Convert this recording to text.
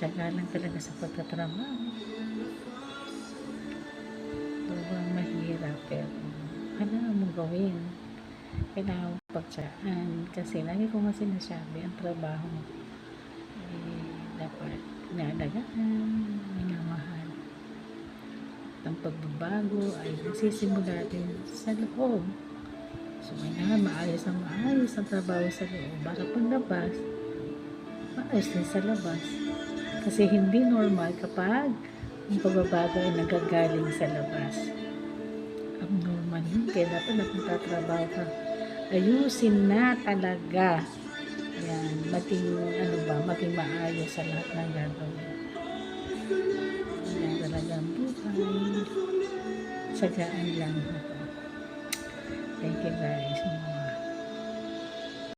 Tsaga lang talaga sa pagtatrabaho. Sobrang mahirap pero kailangan mong gawin. Kailangan mong pagtsaan. Kasi lagi ko nga sinasabi, ang trabaho eh, dapat inaalagaan, minamahal. At ang pagbabago ay nagsisimula din sa loob. So, kailangan maayos ang maayos ang trabaho sa loob. Para paglabas, maayos din sa labas. Kasi hindi normal kapag ang pagbabago ay nagagaling sa labas. Abnormal yun. Kaya dapat na kung ka, ayusin na talaga. Ayan, maging, ano ba, maging maayos sa lahat ng gagawin. Ayan talaga ang buhay. Sagaan lang ito. Thank you guys.